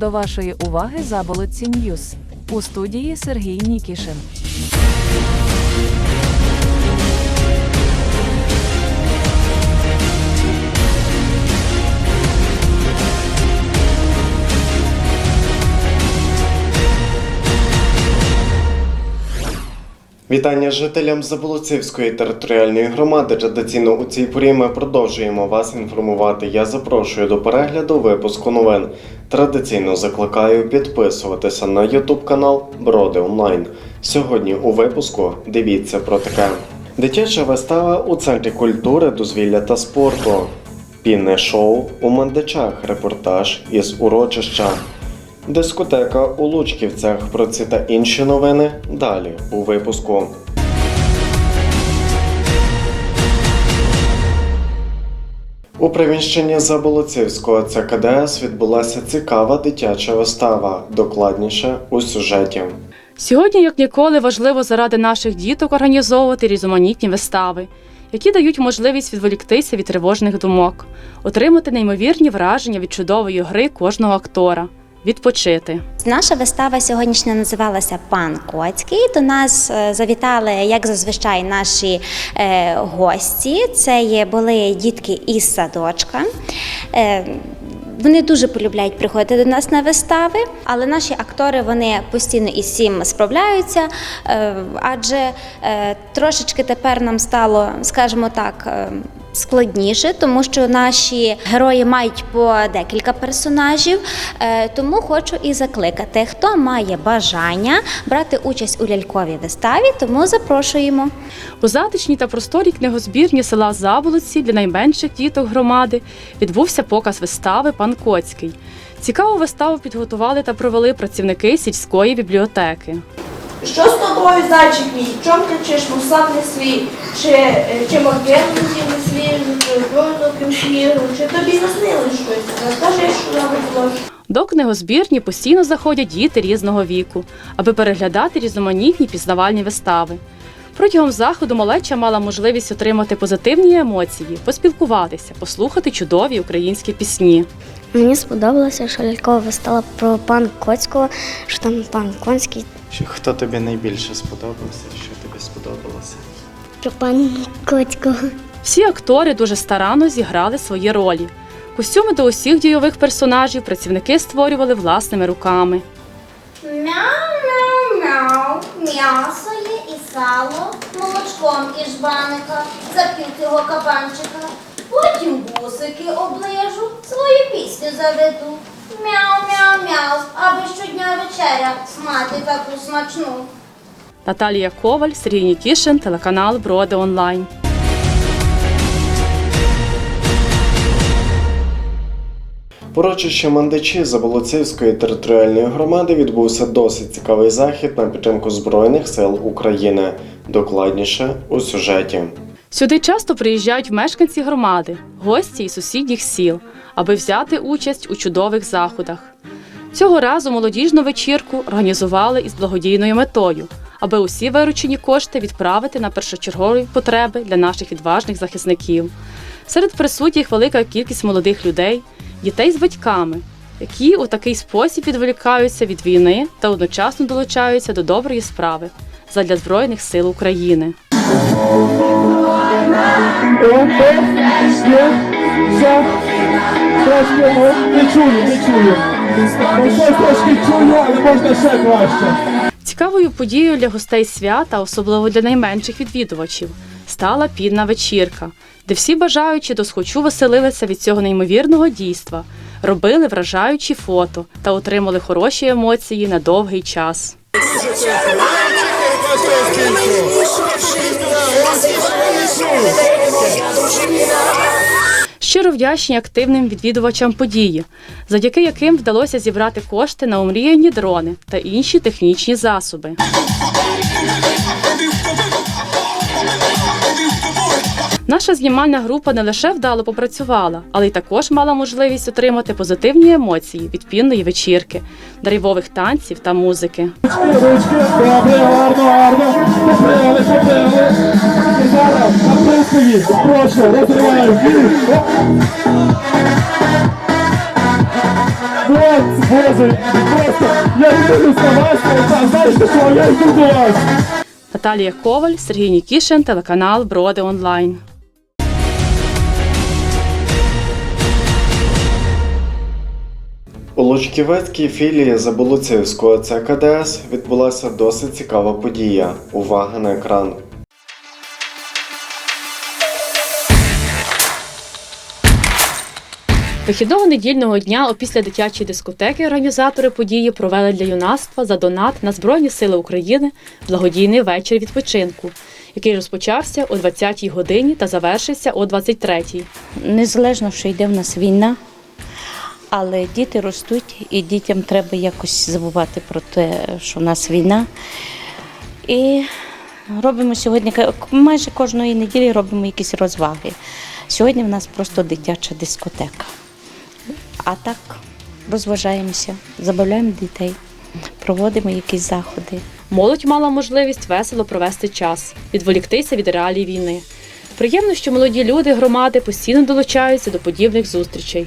До вашої уваги Заболотці Ньюс. У студії Сергій Нікішин. Вітання жителям Заболоцівської територіальної громади. Традиційно у цій порі ми продовжуємо вас інформувати. Я запрошую до перегляду випуску новин. Традиційно закликаю підписуватися на YouTube канал Броди Онлайн. Сьогодні у випуску дивіться про таке: дитяча вистава у центрі культури, дозвілля та спорту. Пінне шоу у Мандичах. Репортаж із урочища. Дискотека у Лучківцях. Про ці та інші новини далі у випуску. У приміщенні Заболоцівського ЦКДС відбулася цікава дитяча вистава. Докладніше у сюжеті. Сьогодні, як ніколи, важливо заради наших діток організовувати різноманітні вистави, які дають можливість відволіктися від тривожних думок, отримати неймовірні враження від чудової гри кожного актора, відпочити. Наша вистава сьогоднішня називалася Пан Коцький. До нас е, завітали, як зазвичай, наші е, гості. Це є, були дітки із садочка. Е, вони дуже полюбляють приходити до нас на вистави, але наші актори вони постійно із цим справляються, адже трошечки тепер нам стало, скажімо так. Складніше, тому що наші герої мають по декілька персонажів. Е, Тому хочу і закликати, хто має бажання брати участь у ляльковій виставі, тому запрошуємо. У затишній та просторій книгозбірні села Заболоці для найменших діток громади відбувся показ вистави Пан Коцький. Цікаву виставу підготували та провели працівники сільської бібліотеки. Що з тобою, зайчик мій? Чом кричиш, мусак не свій? Чи, е, чи моргенки не свіжу, чи чи тобі наснилось щось? Розкажи, що нам було. До книгозбірні постійно заходять діти різного віку, аби переглядати різноманітні пізнавальні вистави. Протягом заходу малеча мала можливість отримати позитивні емоції, поспілкуватися, послухати чудові українські пісні. Мені сподобалося, що лялькова вистава про пан Коцького, що там пан Конський, Хто тобі найбільше сподобався? Що тобі сподобалося? про пан Коцького. Всі актори дуже старанно зіграли свої ролі. Костюми до усіх дійових персонажів працівники створювали власними руками. Мяу-мяу-мяу. М'ясо є і сало, молочком із жбаника, запілки кабанчика. Потім бусики оближу, свою пісню заведу. Мяу-мяу-мяу, аби щодня вечеря мати таку смачну. Наталія Коваль, Сергій Нікішин, телеканал Броди Онлайн. Урочище Мандичі Заболоцівської територіальної громади відбувся досить цікавий захід на підтримку Збройних сил України. Докладніше у сюжеті. Сюди часто приїжджають мешканці громади, гості із сусідніх сіл, аби взяти участь у чудових заходах. Цього разу молодіжну вечірку організували із благодійною метою, аби усі виручені кошти відправити на першочергові потреби для наших відважних захисників. Серед присутніх велика кількість молодих людей, дітей з батьками, які у такий спосіб відволікаються від війни та одночасно долучаються до доброї справи задля Збройних сил України. Цікавою подією для гостей свята, особливо для найменших відвідувачів, стала пінна вечірка, де всі бажаючі досхочу веселилися від цього неймовірного дійства, робили вражаючі фото та отримали хороші емоції на довгий час. Щиро вдячні активним відвідувачам події, завдяки яким вдалося зібрати кошти на омріяні дрони та інші технічні засоби. Наша знімальна група не лише вдало попрацювала, але й також мала можливість отримати позитивні емоції від пінної вечірки, драйвових танців та музики. Наталія Коваль, Сергій Нікішин, телеканал Броди Онлайн. У Лучківецькій філії Заболоцівського ЦКДС відбулася досить цікава подія. Увага на екран. Вихідного недільного дня опісля дитячої дискотеки організатори події провели для юнацтва за донат на Збройні Сили України благодійний вечір відпочинку, який розпочався о 20-й годині та завершився о 23-й. Незалежно, що йде в нас війна, але діти ростуть, і дітям треба якось забувати про те, що в нас війна. І робимо сьогодні майже кожної неділі робимо якісь розваги. Сьогодні в нас просто дитяча дискотека. А так розважаємося, забавляємо дітей, проводимо якісь заходи. Молодь мала можливість весело провести час, відволіктися від реалій війни. Приємно, що молоді люди громади постійно долучаються до подібних зустрічей.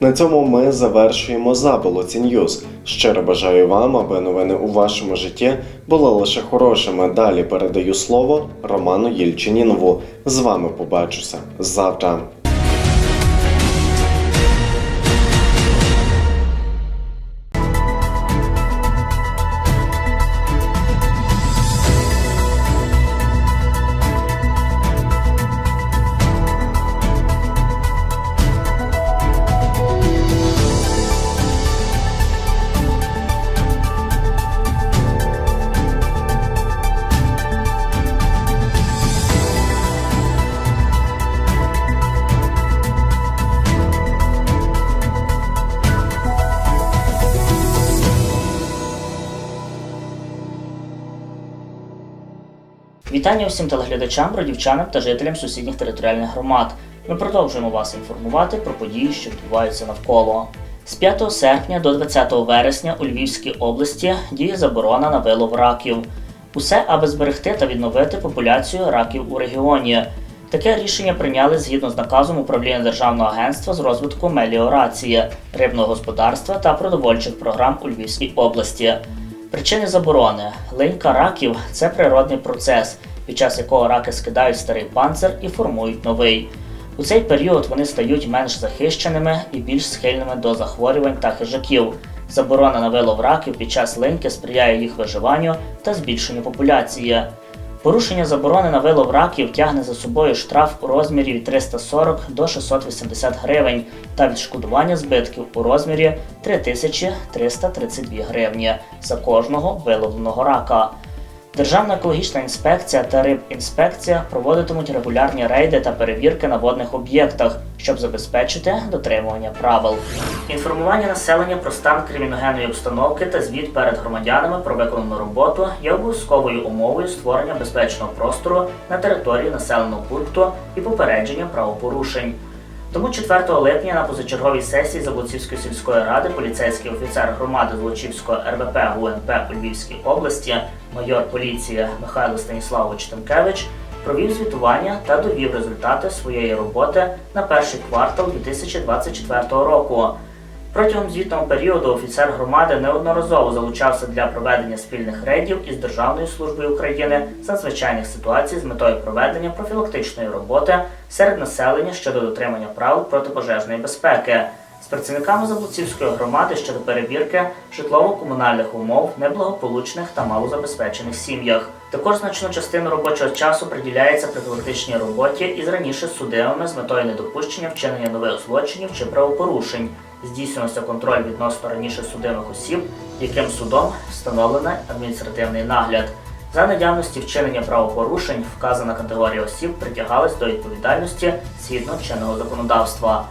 На цьому ми завершуємо Заболоці Ньюз. Щиро бажаю вам, аби новини у вашому житті були лише хорошими. Далі передаю слово Роману Єльчинінову. З вами побачуся завтра. Вітання усім телеглядачам, бродівчанам та жителям сусідніх територіальних громад. Ми продовжуємо вас інформувати про події, що відбуваються навколо. З 5 серпня до 20 вересня у Львівській області діє заборона на вилов раків. Усе, аби зберегти та відновити популяцію раків у регіоні. Таке рішення прийняли згідно з наказом управління Державного агентства з розвитку меліорації, рибного господарства та продовольчих програм у Львівській області. Причини заборони линька раків це природний процес, під час якого раки скидають старий панцир і формують новий. У цей період вони стають менш захищеними і більш схильними до захворювань та хижаків. Заборона на вилов раків під час линьки сприяє їх виживанню та збільшенню популяції. Порушення заборони на вилов раків тягне за собою штраф у розмірі від 340 до 680 гривень та відшкодування збитків у розмірі 3332 гривні за кожного виловленого рака. Державна екологічна інспекція та рибінспекція проводитимуть регулярні рейди та перевірки на водних об'єктах, щоб забезпечити дотримування правил. Інформування населення про стан криміногенної обстановки та звіт перед громадянами про виконану роботу є обов'язковою умовою створення безпечного простору на території населеного пункту і попередження правопорушень. Тому 4 липня на позачерговій сесії Заблоцівської сільської ради поліцейський офіцер громади Злочівського РВП ГУНП у Львівській області, майор поліції Михайло Станіславович Тимкевич провів звітування та довів результати своєї роботи на перший квартал 2024 року. Протягом звітного періоду офіцер громади неодноразово залучався для проведення спільних рейдів із Державною службою України з надзвичайних ситуацій з метою проведення профілактичної роботи серед населення щодо дотримання правил протипожежної безпеки з працівниками Заблоцівської громади щодо перевірки житлово-комунальних умов неблагополучних та малозабезпечених сім'ях. Також значну частину робочого часу приділяється профілактичній роботі із раніше судимими з метою недопущення вчинення нових злочинів чи правопорушень. Здійснювався контроль відносно раніше судимих осіб, яким судом встановлено адміністративний нагляд. За наявності вчинення правопорушень вказана категорія осіб притягалась до відповідальності згідно чинного законодавства.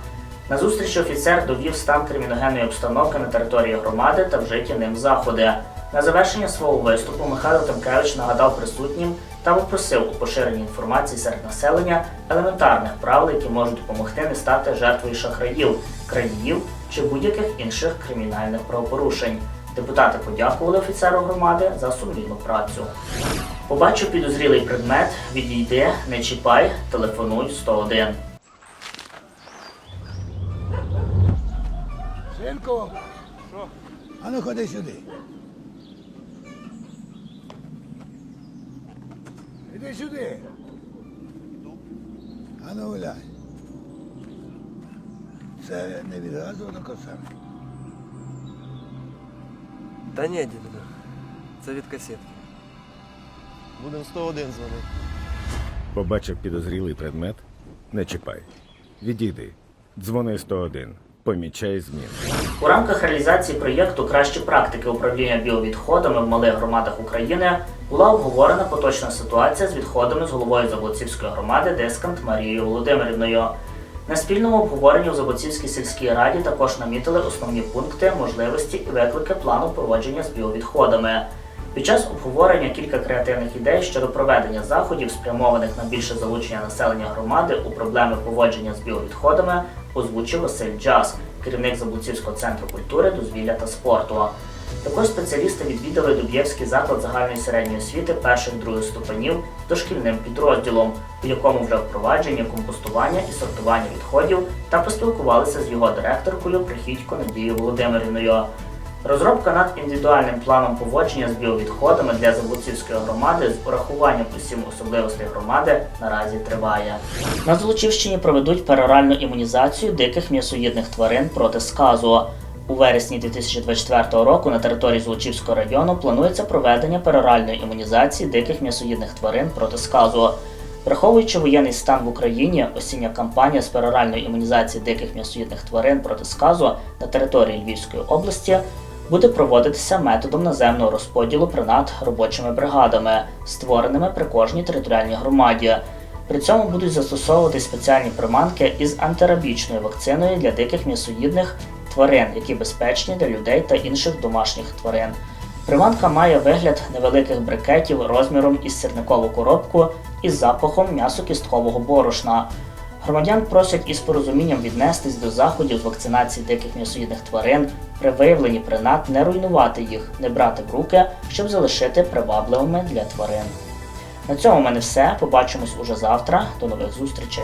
На зустрічі офіцер довів стан криміногенної обстановки на території громади та вжиті ним заходи. На завершення свого виступу Михайло Тамкевич нагадав присутнім та попросив у поширенні інформації серед населення елементарних правил, які можуть допомогти не стати жертвою шахраїв, крадіїв чи будь-яких інших кримінальних правопорушень. Депутати подякували офіцеру громади за сумлінну працю. Побачив підозрілий предмет, відійди, не чіпай, телефонуй 101. Синку, а ну ходи сюди. Іди сюди. А ну гуляй. Це не від газу до косарки. Та ні, діду, це від касетки. Будемо 101 дзвонити. Побачив підозрілий предмет? Не чіпай. Відійди. Дзвони 101. Помічай зміни. У рамках реалізації проєкту Кращі практики управління біовідходами в малих громадах України була обговорена поточна ситуація з відходами з головою Заблоцівської громади Дескант Марією Володимирівною. На спільному обговоренні у Заблоцівській сільській раді також намітили основні пункти, можливості і виклики плану поводження з біовідходами. Під час обговорення кілька креативних ідей щодо проведення заходів, спрямованих на більше залучення населення громади у проблеми поводження з біовідходами, озвучив Василь Джаз, керівник Заблуцівського центру культури, дозвілля та спорту. Також спеціалісти відвідали Дуб'євський заклад загальної середньої освіти перших других ступенів дошкільним підрозділом, у якому вже впровадження компостування і сортування відходів, та поспілкувалися з його директоркою Прихідько Надією Володимирівною. Розробка над індивідуальним планом поводження з біовідходами для Заблуцівської громади з урахуванням усім особливостей громади наразі триває. На Золочівщині проведуть пероральну імунізацію диких м'ясоїдних тварин проти сказу. У вересні 2024 року на території Золочівського району планується проведення пероральної імунізації диких м'ясоїдних тварин проти сказу. Враховуючи воєнний стан в Україні, осіння кампанія з пероральної імунізації диких м'ясоїдних тварин проти сказу на території Львівської області буде проводитися методом наземного розподілу принад робочими бригадами, створеними при кожній територіальній громаді. При цьому будуть застосовувати спеціальні приманки із антирабічною вакциною для диких м'ясоїдних тварин, які безпечні для людей та інших домашніх тварин. Приманка має вигляд невеликих брикетів розміром із сірникову коробку із запахом м'ясо-кісткового борошна. Громадян просять із порозумінням віднестись до заходів з вакцинації диких м'ясоїдних тварин, при виявленні принад не руйнувати їх, не брати в руки, щоб залишити привабливими для тварин. На цьому в мене все. Побачимось уже завтра. До нових зустрічей.